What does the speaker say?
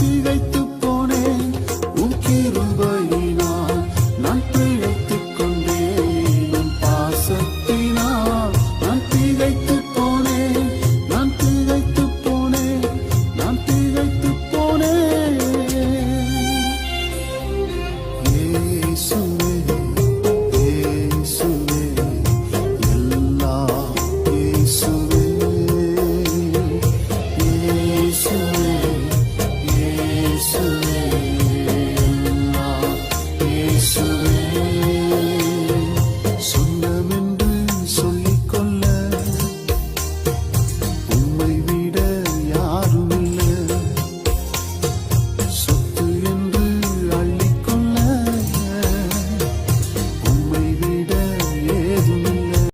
திகைத்து soon.